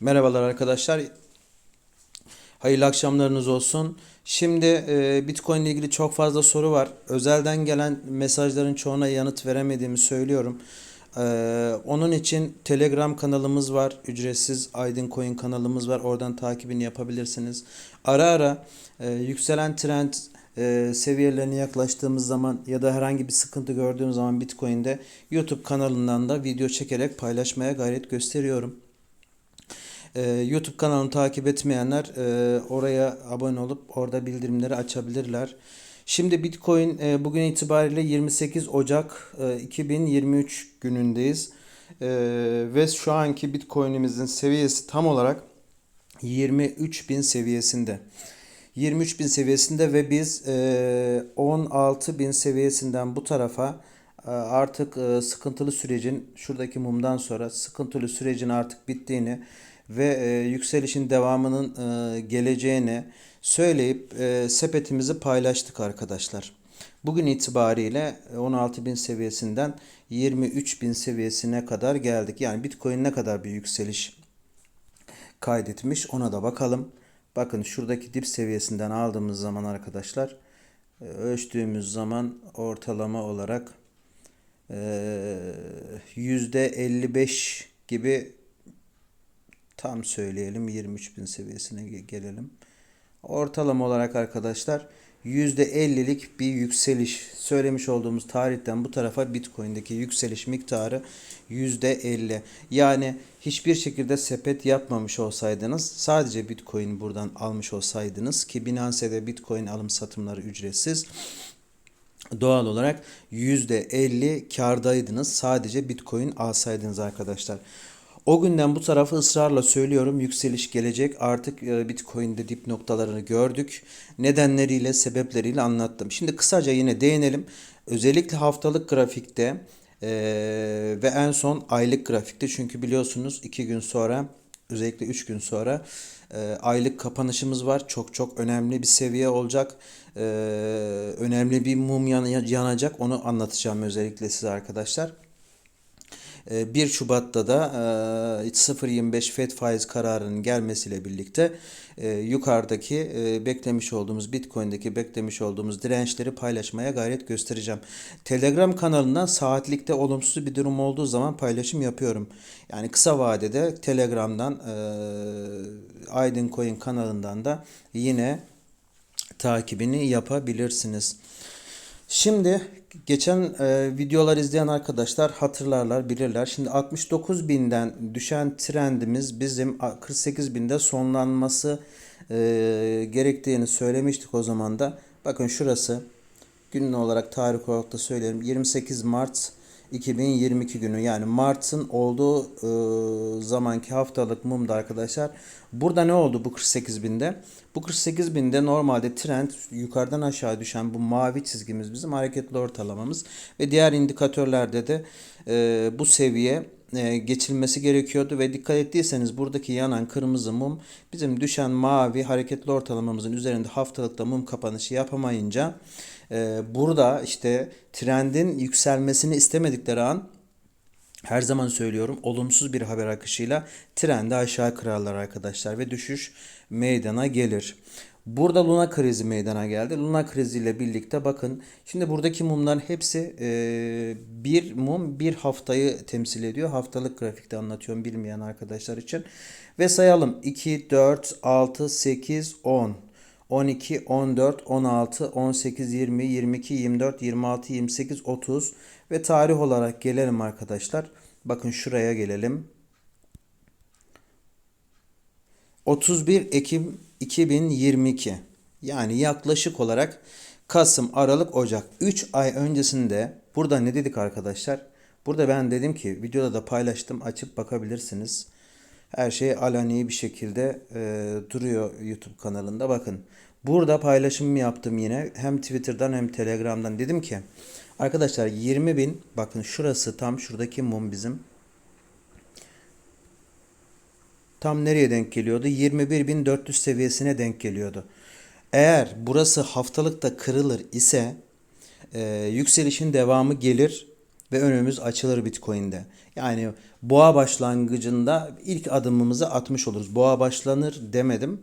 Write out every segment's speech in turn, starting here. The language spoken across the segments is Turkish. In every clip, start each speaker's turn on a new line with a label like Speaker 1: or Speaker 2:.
Speaker 1: Merhabalar arkadaşlar. Hayırlı akşamlarınız olsun. Şimdi e, Bitcoin ile ilgili çok fazla soru var. Özelden gelen mesajların çoğuna yanıt veremediğimi söylüyorum. E, onun için Telegram kanalımız var. Ücretsiz Aydın Coin kanalımız var. Oradan takibini yapabilirsiniz. Ara ara e, yükselen trend e, seviyelerine yaklaştığımız zaman ya da herhangi bir sıkıntı gördüğüm zaman Bitcoin'de YouTube kanalından da video çekerek paylaşmaya gayret gösteriyorum. Ee, YouTube kanalını takip etmeyenler e, oraya abone olup orada bildirimleri açabilirler. Şimdi Bitcoin e, bugün itibariyle 28 Ocak e, 2023 günündeyiz. E, ve şu anki Bitcoin'imizin seviyesi tam olarak 23.000 seviyesinde. 23.000 seviyesinde ve biz e, 16.000 seviyesinden bu tarafa e, artık e, sıkıntılı sürecin şuradaki mumdan sonra sıkıntılı sürecin artık bittiğini ve e, yükselişin devamının e, geleceğini söyleyip e, sepetimizi paylaştık arkadaşlar. Bugün itibariyle 16.000 seviyesinden 23.000 seviyesine kadar geldik. Yani Bitcoin ne kadar bir yükseliş kaydetmiş ona da bakalım. Bakın şuradaki dip seviyesinden aldığımız zaman arkadaşlar e, ölçtüğümüz zaman ortalama olarak e, %55 gibi tam söyleyelim 23.000 seviyesine ge- gelelim. Ortalama olarak arkadaşlar %50'lik bir yükseliş söylemiş olduğumuz tarihten bu tarafa Bitcoin'deki yükseliş miktarı %50. Yani hiçbir şekilde sepet yapmamış olsaydınız sadece Bitcoin buradan almış olsaydınız ki Binance'de Bitcoin alım satımları ücretsiz doğal olarak %50 kardaydınız sadece Bitcoin alsaydınız arkadaşlar. O günden bu tarafa ısrarla söylüyorum yükseliş gelecek. Artık e, Bitcoin'de dip noktalarını gördük. Nedenleriyle, sebepleriyle anlattım. Şimdi kısaca yine değinelim. Özellikle haftalık grafikte e, ve en son aylık grafikte çünkü biliyorsunuz 2 gün sonra özellikle 3 gün sonra e, aylık kapanışımız var. Çok çok önemli bir seviye olacak. E, önemli bir mum yan- yanacak. Onu anlatacağım özellikle size arkadaşlar. E, 1 Şubat'ta da e, 0.25 FED faiz kararının gelmesiyle birlikte e, yukarıdaki e, beklemiş olduğumuz Bitcoin'deki beklemiş olduğumuz dirençleri paylaşmaya gayret göstereceğim. Telegram kanalından saatlikte olumsuz bir durum olduğu zaman paylaşım yapıyorum. Yani kısa vadede Telegram'dan e, Aydın Coin kanalından da yine takibini yapabilirsiniz. Şimdi geçen e, videolar izleyen arkadaşlar hatırlarlar, bilirler. Şimdi 69 binden düşen trendimiz bizim 48 binde sonlanması e, gerektiğini söylemiştik o zaman da. Bakın şurası günlük olarak tarih olarak da söyleyelim. 28 Mart 2022 günü yani Mart'ın olduğu e, zamanki haftalık mumda arkadaşlar. Burada ne oldu bu 48 binde? Bu 48 binde normalde trend yukarıdan aşağı düşen bu mavi çizgimiz bizim hareketli ortalamamız ve diğer indikatörlerde de e, bu seviye e, geçilmesi gerekiyordu ve dikkat ettiyseniz buradaki yanan kırmızı mum bizim düşen mavi hareketli ortalamamızın üzerinde haftalıkta mum kapanışı yapamayınca burada işte trendin yükselmesini istemedikleri an her zaman söylüyorum olumsuz bir haber akışıyla trendi aşağı kırarlar arkadaşlar ve düşüş meydana gelir. Burada Luna krizi meydana geldi. Luna kriziyle birlikte bakın şimdi buradaki mumların hepsi e, bir mum bir haftayı temsil ediyor. Haftalık grafikte anlatıyorum bilmeyen arkadaşlar için. Ve sayalım 2, 4, 6, 8, 10. 12, 14, 16, 18, 20, 22, 24, 26, 28, 30 ve tarih olarak gelelim arkadaşlar. Bakın şuraya gelelim. 31 Ekim 2022 yani yaklaşık olarak Kasım, Aralık, Ocak 3 ay öncesinde burada ne dedik arkadaşlar? Burada ben dedim ki videoda da paylaştım açıp bakabilirsiniz. Her şey alani bir şekilde e, duruyor YouTube kanalında bakın. Burada paylaşımımı yaptım yine hem Twitter'dan hem Telegram'dan dedim ki arkadaşlar 20 bin bakın şurası tam şuradaki mum bizim tam nereye denk geliyordu? 21.400 seviyesine denk geliyordu. Eğer burası haftalıkta kırılır ise e, yükselişin devamı gelir ve önümüz açılır Bitcoin'de. Yani boğa başlangıcında ilk adımımızı atmış oluruz. Boğa başlanır demedim.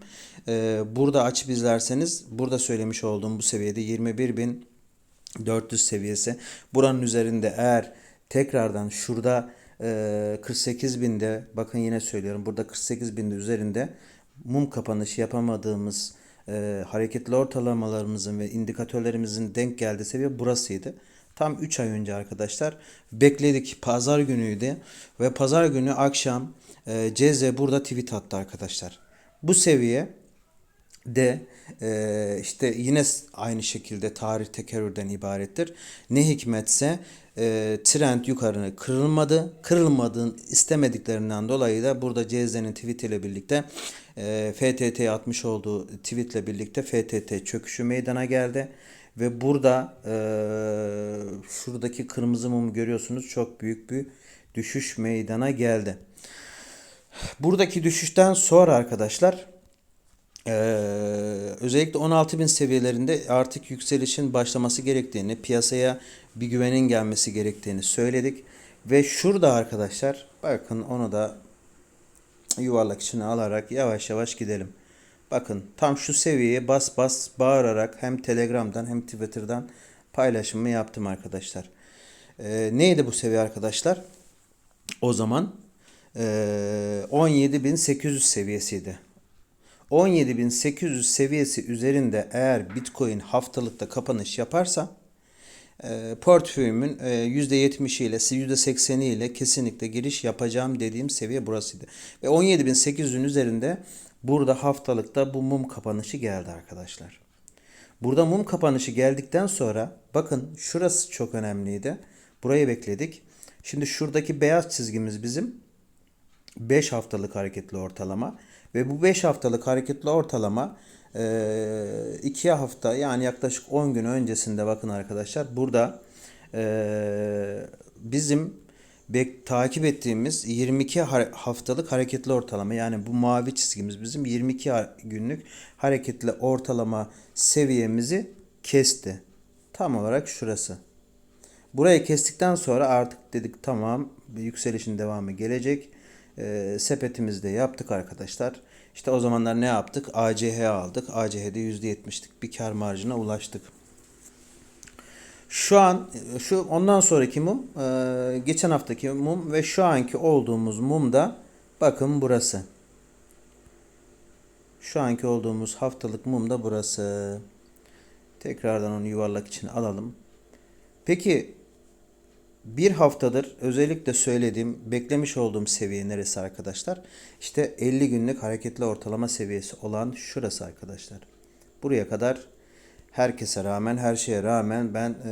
Speaker 1: Ee, burada açıp izlerseniz burada söylemiş olduğum bu seviyede 21.400 seviyesi. Buranın üzerinde eğer tekrardan şurada e, 48 binde bakın yine söylüyorum burada 48 binde üzerinde mum kapanışı yapamadığımız e, hareketli ortalamalarımızın ve indikatörlerimizin denk geldiği seviye burasıydı. Tam 3 ay önce arkadaşlar bekledik pazar günüydü ve pazar günü akşam e, CZ burada tweet attı arkadaşlar. Bu seviye de e, işte yine aynı şekilde tarih tekerrürden ibarettir. Ne hikmetse e, trend yukarı kırılmadı. Kırılmadığın istemediklerinden dolayı da burada CZ'nin tweet ile birlikte e, FTT'ye atmış olduğu tweetle birlikte FTT çöküşü meydana geldi. Ve burada e, şuradaki kırmızı mumu görüyorsunuz çok büyük bir düşüş meydana geldi. Buradaki düşüşten sonra arkadaşlar ee, özellikle 16.000 seviyelerinde artık yükselişin başlaması gerektiğini, piyasaya bir güvenin gelmesi gerektiğini söyledik. Ve şurada arkadaşlar bakın onu da yuvarlak içine alarak yavaş yavaş gidelim. Bakın tam şu seviyeye bas bas bağırarak hem Telegram'dan hem Twitter'dan paylaşımı yaptım arkadaşlar. Ee, neydi bu seviye arkadaşlar? O zaman ee, 17.800 seviyesiydi. 17.800 seviyesi üzerinde eğer Bitcoin haftalıkta kapanış yaparsa e, portföyümün e, %70'i ile %80'i ile kesinlikle giriş yapacağım dediğim seviye burasıydı. Ve 17.800'ün üzerinde burada haftalıkta bu mum kapanışı geldi arkadaşlar. Burada mum kapanışı geldikten sonra bakın şurası çok önemliydi. Burayı bekledik. Şimdi şuradaki beyaz çizgimiz bizim 5 haftalık hareketli ortalama. Ve bu 5 haftalık hareketli ortalama 2 hafta yani yaklaşık 10 gün öncesinde bakın arkadaşlar burada bizim bek, takip ettiğimiz 22 haftalık hareketli ortalama yani bu mavi çizgimiz bizim 22 günlük hareketli ortalama seviyemizi kesti. Tam olarak şurası. Burayı kestikten sonra artık dedik tamam yükselişin devamı gelecek e, sepetimizde yaptık arkadaşlar. İşte o zamanlar ne yaptık? ACH aldık. ACH'de %70'lik bir kar marjına ulaştık. Şu an şu ondan sonraki mum e, geçen haftaki mum ve şu anki olduğumuz mum da bakın burası. Şu anki olduğumuz haftalık mum da burası. Tekrardan onu yuvarlak içine alalım. Peki bir haftadır özellikle söylediğim, beklemiş olduğum seviye neresi arkadaşlar? İşte 50 günlük hareketli ortalama seviyesi olan şurası arkadaşlar. Buraya kadar herkese rağmen, her şeye rağmen ben e,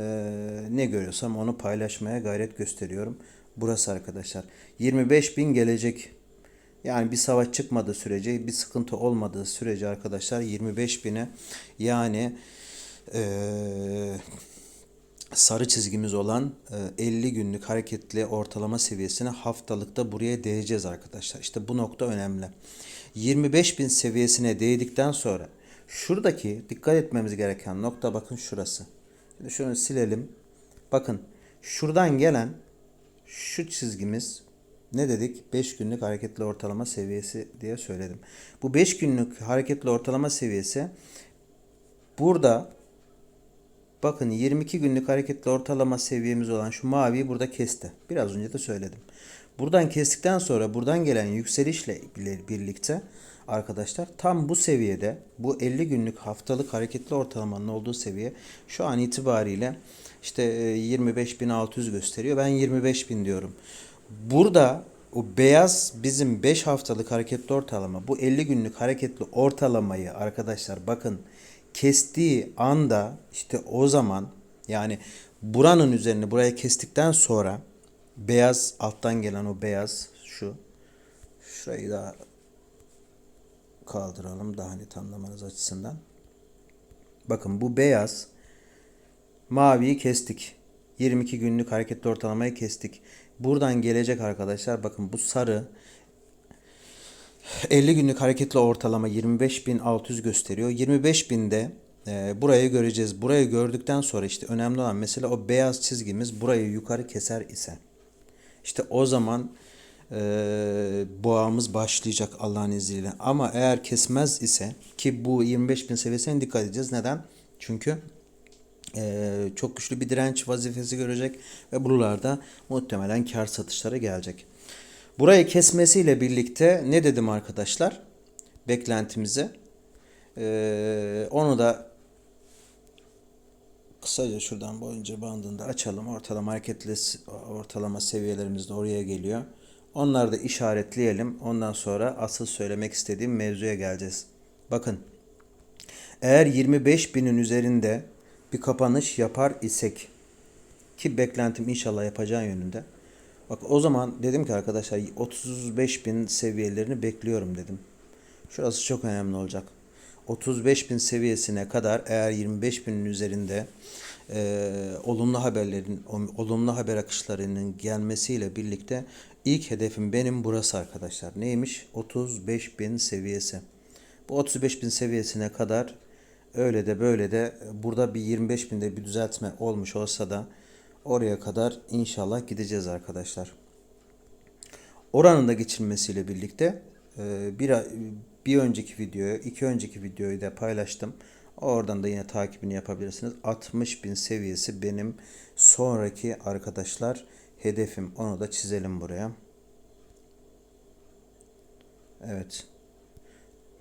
Speaker 1: ne görüyorsam onu paylaşmaya gayret gösteriyorum. Burası arkadaşlar. 25 bin gelecek. Yani bir savaş çıkmadığı sürece, bir sıkıntı olmadığı sürece arkadaşlar 25 bine yani eee sarı çizgimiz olan 50 e, günlük hareketli ortalama seviyesine haftalıkta buraya değeceğiz arkadaşlar. İşte bu nokta önemli. 25 bin seviyesine değdikten sonra şuradaki dikkat etmemiz gereken nokta bakın şurası. Şimdi şunu silelim. Bakın şuradan gelen şu çizgimiz ne dedik? 5 günlük hareketli ortalama seviyesi diye söyledim. Bu 5 günlük hareketli ortalama seviyesi burada Bakın 22 günlük hareketli ortalama seviyemiz olan şu maviyi burada kesti. Biraz önce de söyledim. Buradan kestikten sonra buradan gelen yükselişle birlikte arkadaşlar tam bu seviyede bu 50 günlük haftalık hareketli ortalamanın olduğu seviye şu an itibariyle işte 25.600 e, gösteriyor. Ben 25.000 diyorum. Burada o beyaz bizim 5 haftalık hareketli ortalama bu 50 günlük hareketli ortalamayı arkadaşlar bakın kestiği anda işte o zaman yani buranın üzerine buraya kestikten sonra beyaz alttan gelen o beyaz şu şurayı da kaldıralım daha net anlamanız açısından. Bakın bu beyaz maviyi kestik. 22 günlük hareketli ortalamayı kestik. Buradan gelecek arkadaşlar bakın bu sarı 50 günlük hareketli ortalama 25.600 gösteriyor. 25.000'de e, burayı göreceğiz. Burayı gördükten sonra işte önemli olan mesela o beyaz çizgimiz burayı yukarı keser ise işte o zaman e, boğamız başlayacak Allah'ın izniyle. Ama eğer kesmez ise ki bu 25 bin seviyesine dikkat edeceğiz. Neden? Çünkü e, çok güçlü bir direnç vazifesi görecek ve buralarda muhtemelen kar satışları gelecek. Burayı kesmesiyle birlikte ne dedim arkadaşlar? Beklentimize. E, onu da kısaca şuradan boyunca bandında açalım. Ortalama hareketli ortalama seviyelerimiz de oraya geliyor. Onları da işaretleyelim. Ondan sonra asıl söylemek istediğim mevzuya geleceğiz. Bakın. Eğer 25 binin üzerinde bir kapanış yapar isek ki beklentim inşallah yapacağı yönünde. Bak o zaman dedim ki arkadaşlar 35 bin seviyelerini bekliyorum dedim. Şurası çok önemli olacak. 35 bin seviyesine kadar eğer 25 binin üzerinde e, olumlu haberlerin, olumlu haber akışlarının gelmesiyle birlikte ilk hedefim benim burası arkadaşlar. Neymiş? 35 bin seviyesi. Bu 35 bin seviyesine kadar öyle de böyle de burada bir 25 binde bir düzeltme olmuş olsa da oraya kadar inşallah gideceğiz arkadaşlar. Oranın da geçilmesiyle birlikte e, bir, bir önceki videoyu, iki önceki videoyu da paylaştım. Oradan da yine takibini yapabilirsiniz. 60 bin seviyesi benim sonraki arkadaşlar hedefim. Onu da çizelim buraya. Evet.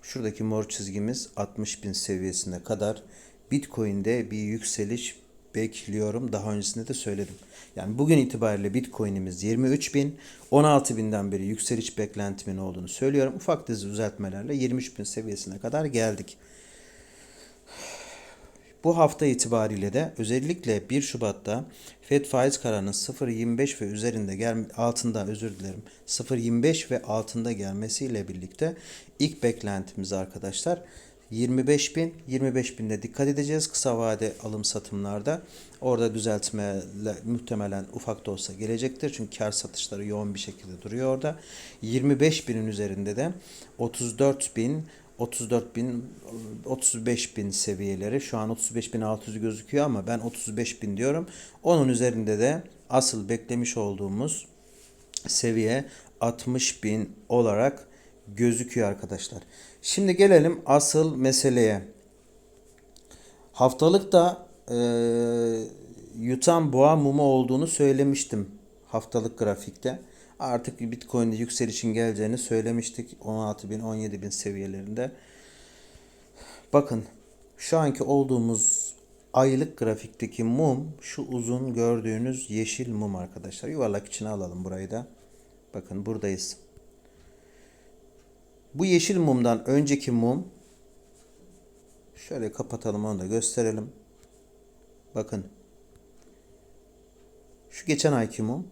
Speaker 1: Şuradaki mor çizgimiz 60 bin seviyesine kadar Bitcoin'de bir yükseliş bekliyorum. Daha öncesinde de söyledim. Yani bugün itibariyle Bitcoin'imiz 23 bin, 16 binden beri yükseliş beklentimin olduğunu söylüyorum. Ufak düzeltmelerle 23 bin seviyesine kadar geldik. Bu hafta itibariyle de özellikle 1 Şubat'ta Fed faiz kararının 0.25 ve üzerinde gel altında özür dilerim 0.25 ve altında gelmesiyle birlikte ilk beklentimiz arkadaşlar 25 bin 25 binde dikkat edeceğiz kısa vade alım satımlarda. Orada düzeltme muhtemelen ufak da olsa gelecektir çünkü kar satışları yoğun bir şekilde duruyor orada. 25 binin üzerinde de 34 bin 34 bin 35 bin seviyeleri şu an 35 bin 600 gözüküyor ama ben 35 bin diyorum. Onun üzerinde de asıl beklemiş olduğumuz seviye 60 bin olarak gözüküyor arkadaşlar. Şimdi gelelim asıl meseleye. Haftalıkta e, yutan boğa mumu olduğunu söylemiştim haftalık grafikte artık Bitcoin'de yükselişin geleceğini söylemiştik. 16 bin, 17 bin seviyelerinde. Bakın şu anki olduğumuz aylık grafikteki mum şu uzun gördüğünüz yeşil mum arkadaşlar. Yuvarlak içine alalım burayı da. Bakın buradayız. Bu yeşil mumdan önceki mum şöyle kapatalım onu da gösterelim. Bakın. Şu geçen ayki mum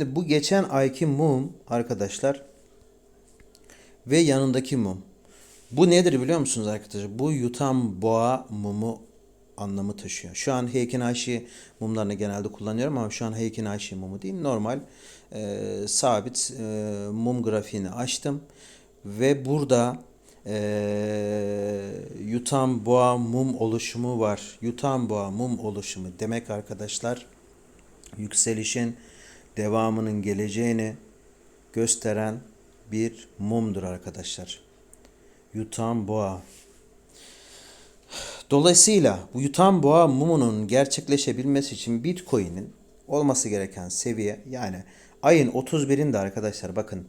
Speaker 1: Şimdi bu geçen ayki mum arkadaşlar ve yanındaki mum. Bu nedir biliyor musunuz arkadaşlar? Bu yutan boğa mumu anlamı taşıyor. Şu an Heikin mumlarını genelde kullanıyorum ama şu an Heikin mumu değil. Normal e, sabit e, mum grafiğini açtım. Ve burada e, yutan boğa mum oluşumu var. Yutan boğa mum oluşumu demek arkadaşlar yükselişin devamının geleceğini gösteren bir mumdur arkadaşlar. Yutan boğa. Dolayısıyla bu yutan boğa mumunun gerçekleşebilmesi için Bitcoin'in olması gereken seviye yani ayın 31'inde arkadaşlar bakın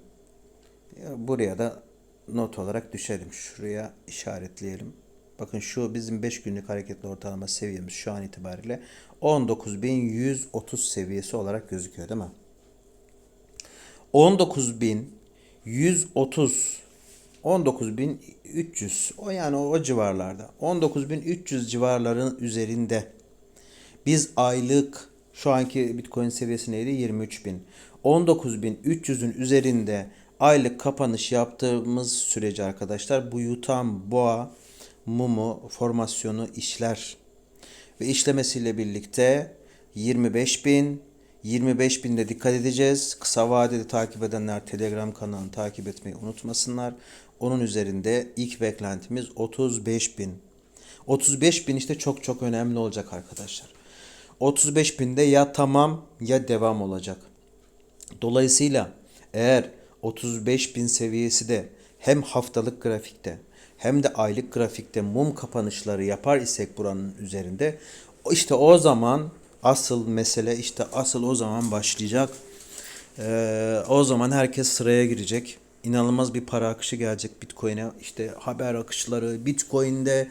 Speaker 1: buraya da not olarak düşelim. Şuraya işaretleyelim. Bakın şu bizim 5 günlük hareketli ortalama seviyemiz şu an itibariyle 19.130 seviyesi olarak gözüküyor değil mi? 19.130 19.300 o yani o, civarlarda 19.300 civarların üzerinde biz aylık şu anki Bitcoin seviyesi neydi? 23.000. 19.300'ün üzerinde aylık kapanış yaptığımız sürece arkadaşlar bu yutan boğa mumu formasyonu işler. Ve işlemesiyle birlikte 25 bin, 25 binde dikkat edeceğiz. Kısa vadeli takip edenler Telegram kanalını takip etmeyi unutmasınlar. Onun üzerinde ilk beklentimiz 35 bin. 35 bin işte çok çok önemli olacak arkadaşlar. 35 binde ya tamam ya devam olacak. Dolayısıyla eğer 35 bin seviyesi de hem haftalık grafikte hem de aylık grafikte mum kapanışları yapar isek buranın üzerinde işte o zaman asıl mesele işte asıl o zaman başlayacak. Ee, o zaman herkes sıraya girecek. İnanılmaz bir para akışı gelecek Bitcoin'e. İşte haber akışları, Bitcoin'de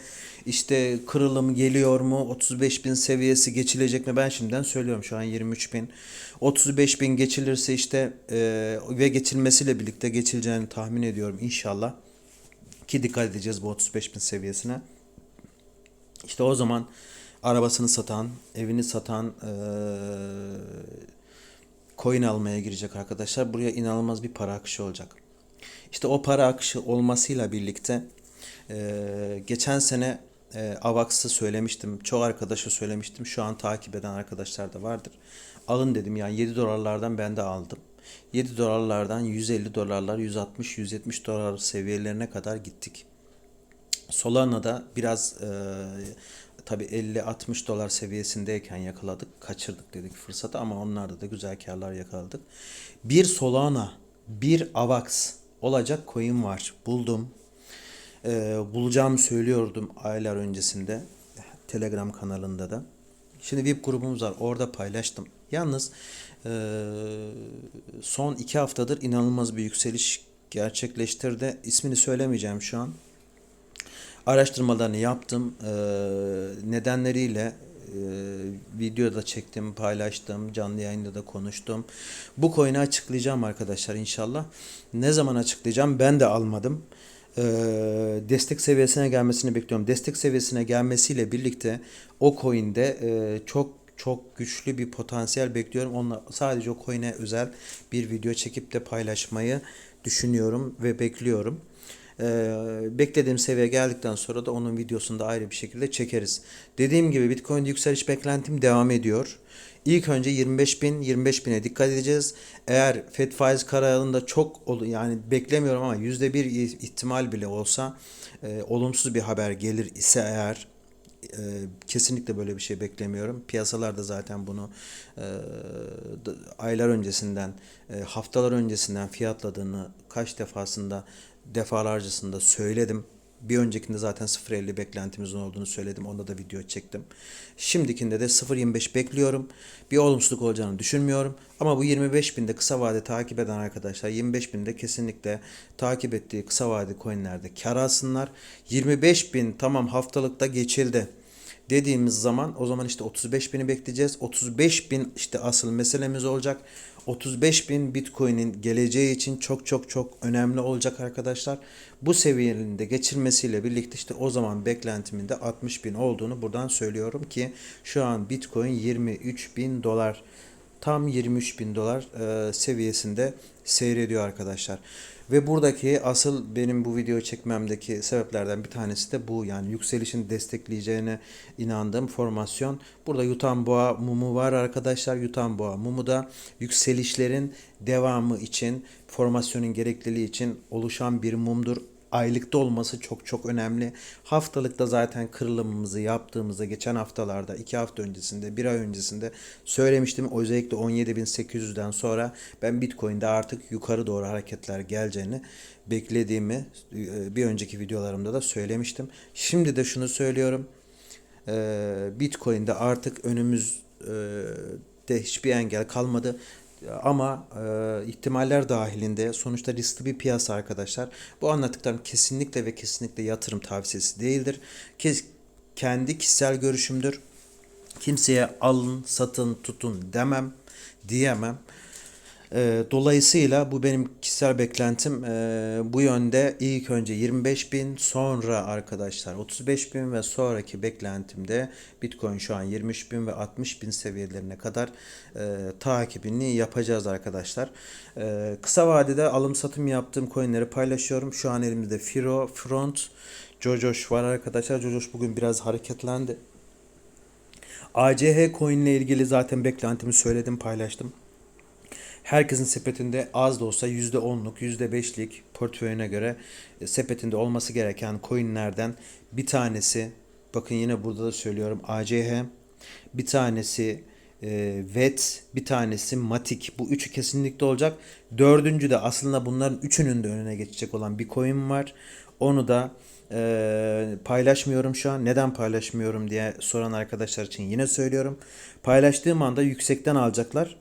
Speaker 1: işte kırılım geliyor mu? 35 bin seviyesi geçilecek mi? Ben şimdiden söylüyorum şu an 23 bin. 35 bin geçilirse işte e, ve geçilmesiyle birlikte geçileceğini tahmin ediyorum inşallah. Ki dikkat edeceğiz bu 35 bin seviyesine. İşte o zaman arabasını satan, evini satan, eee coin almaya girecek arkadaşlar. Buraya inanılmaz bir para akışı olacak. İşte o para akışı olmasıyla birlikte eee, geçen sene eee Avax'ı söylemiştim. Çoğu arkadaşa söylemiştim. Şu an takip eden arkadaşlar da vardır. Alın dedim yani 7 dolarlardan ben de aldım. 7 dolarlardan 150 dolarlar, 160, 170 dolar seviyelerine kadar gittik. Solana'da biraz e, tabi 50-60 dolar seviyesindeyken yakaladık. Kaçırdık dedik fırsatı ama onlarda da güzel karlar yakaladık. Bir Solana, bir Avax olacak coin var. Buldum. E, bulacağımı söylüyordum aylar öncesinde. Telegram kanalında da. Şimdi VIP grubumuz var. Orada paylaştım. Yalnız e, son iki haftadır inanılmaz bir yükseliş gerçekleştirdi. İsmini söylemeyeceğim şu an araştırmalarını yaptım. Ee, nedenleriyle e, videoda çektim, paylaştım, canlı yayında da konuştum. Bu coin'i açıklayacağım arkadaşlar inşallah. Ne zaman açıklayacağım ben de almadım. Ee, destek seviyesine gelmesini bekliyorum. Destek seviyesine gelmesiyle birlikte o coin'de e, çok çok güçlü bir potansiyel bekliyorum. Onunla sadece o coin'e özel bir video çekip de paylaşmayı düşünüyorum ve bekliyorum. Ee, beklediğim seviye geldikten sonra da onun videosunu da ayrı bir şekilde çekeriz. Dediğim gibi Bitcoin'de yükseliş beklentim devam ediyor. İlk önce 25 bin, 25 bine dikkat edeceğiz. Eğer FED faiz kararında çok yani beklemiyorum ama yüzde bir ihtimal bile olsa e, olumsuz bir haber gelir ise eğer e, kesinlikle böyle bir şey beklemiyorum. Piyasalar da zaten bunu e, aylar öncesinden, e, haftalar öncesinden fiyatladığını kaç defasında defalarcasında söyledim. Bir öncekinde zaten 0.50 beklentimizin olduğunu söyledim. Onda da video çektim. Şimdikinde de 0.25 bekliyorum. Bir olumsuzluk olacağını düşünmüyorum. Ama bu 25 binde kısa vade takip eden arkadaşlar 25 binde kesinlikle takip ettiği kısa vade coinlerde kar alsınlar. 25 bin tamam haftalıkta geçildi dediğimiz zaman o zaman işte 35 bini bekleyeceğiz. 35 bin işte asıl meselemiz olacak. 35 bin Bitcoin'in geleceği için çok çok çok önemli olacak arkadaşlar. Bu seviyenin de geçirmesiyle birlikte işte o zaman beklentimin de 60 bin olduğunu buradan söylüyorum ki şu an Bitcoin 23 bin dolar tam 23 bin dolar e, seviyesinde seyrediyor arkadaşlar. Ve buradaki asıl benim bu videoyu çekmemdeki sebeplerden bir tanesi de bu. Yani yükselişin destekleyeceğine inandığım formasyon. Burada yutan boğa mumu var arkadaşlar. Yutan boğa mumu da yükselişlerin devamı için, formasyonun gerekliliği için oluşan bir mumdur aylıkta olması çok çok önemli. Haftalıkta zaten kırılımımızı yaptığımızda geçen haftalarda, iki hafta öncesinde, bir ay öncesinde söylemiştim. Özellikle 17.800'den sonra ben Bitcoin'de artık yukarı doğru hareketler geleceğini beklediğimi e, bir önceki videolarımda da söylemiştim. Şimdi de şunu söylüyorum. E, Bitcoin'de artık önümüzde hiçbir engel kalmadı. Ama e, ihtimaller dahilinde sonuçta riskli bir piyasa arkadaşlar. Bu anlattıklarım kesinlikle ve kesinlikle yatırım tavsiyesi değildir. Kes, kendi kişisel görüşümdür. Kimseye alın, satın, tutun demem, diyemem. E, dolayısıyla bu benim kişisel beklentim e, bu yönde ilk önce 25 bin sonra arkadaşlar 35 bin ve sonraki beklentimde Bitcoin şu an 23 bin ve 60 bin seviyelerine kadar e, takibini yapacağız arkadaşlar. E, kısa vadede alım satım yaptığım coinleri paylaşıyorum. Şu an elimizde Firo, Front, Jojoş var arkadaşlar. Jojoş bugün biraz hareketlendi. ACH coin ile ilgili zaten beklentimi söyledim, paylaştım. Herkesin sepetinde az da olsa %10'luk, %5'lik portföyüne göre e, sepetinde olması gereken coinlerden bir tanesi, bakın yine burada da söylüyorum ACH, bir tanesi e, VET, bir tanesi Matic. Bu üçü kesinlikle olacak. Dördüncü de aslında bunların üçünün de önüne geçecek olan bir coin var. Onu da e, paylaşmıyorum şu an. Neden paylaşmıyorum diye soran arkadaşlar için yine söylüyorum. Paylaştığım anda yüksekten alacaklar.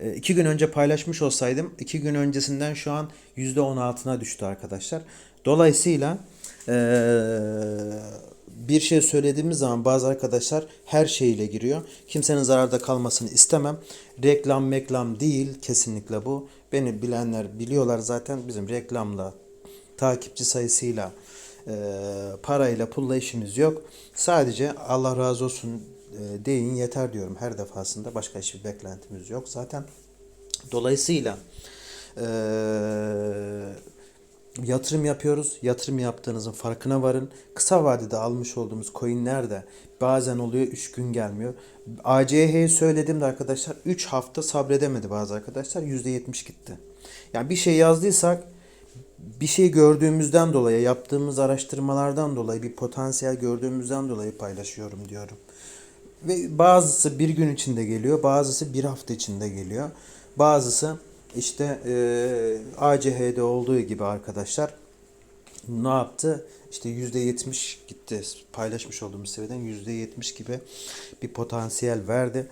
Speaker 1: E, iki gün önce paylaşmış olsaydım iki gün öncesinden şu an %16'na düştü arkadaşlar. Dolayısıyla e, bir şey söylediğimiz zaman bazı arkadaşlar her şeyle giriyor. Kimsenin zararda kalmasını istemem. Reklam meklam değil kesinlikle bu. Beni bilenler biliyorlar zaten bizim reklamla, takipçi sayısıyla, e, parayla, pulla işimiz yok. Sadece Allah razı olsun e, deyin yeter diyorum her defasında. Başka hiçbir beklentimiz yok zaten. Dolayısıyla e, yatırım yapıyoruz. Yatırım yaptığınızın farkına varın. Kısa vadede almış olduğumuz coinler de bazen oluyor 3 gün gelmiyor. ACH'yi söyledim de arkadaşlar 3 hafta sabredemedi bazı arkadaşlar. %70 gitti. Yani bir şey yazdıysak bir şey gördüğümüzden dolayı, yaptığımız araştırmalardan dolayı, bir potansiyel gördüğümüzden dolayı paylaşıyorum diyorum. Ve bazısı bir gün içinde geliyor, bazısı bir hafta içinde geliyor. Bazısı işte e, ACH'de olduğu gibi arkadaşlar ne yaptı? İşte %70 gitti. Paylaşmış olduğumuz seviyeden %70 gibi bir potansiyel verdi.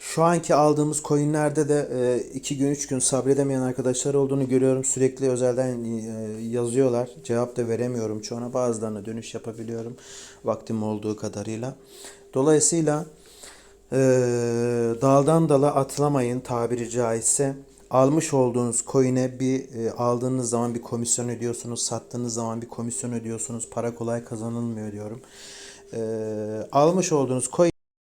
Speaker 1: Şu anki aldığımız coinlerde de 2 gün 3 gün sabredemeyen arkadaşlar olduğunu görüyorum. Sürekli özelden e, yazıyorlar. Cevap da veremiyorum çoğuna. Bazılarına dönüş yapabiliyorum. Vaktim olduğu kadarıyla. Dolayısıyla e, daldan dala atlamayın tabiri caizse. Almış olduğunuz coin'e bir e, aldığınız zaman bir komisyon ödüyorsunuz. Sattığınız zaman bir komisyon ödüyorsunuz. Para kolay kazanılmıyor diyorum. E, almış olduğunuz coin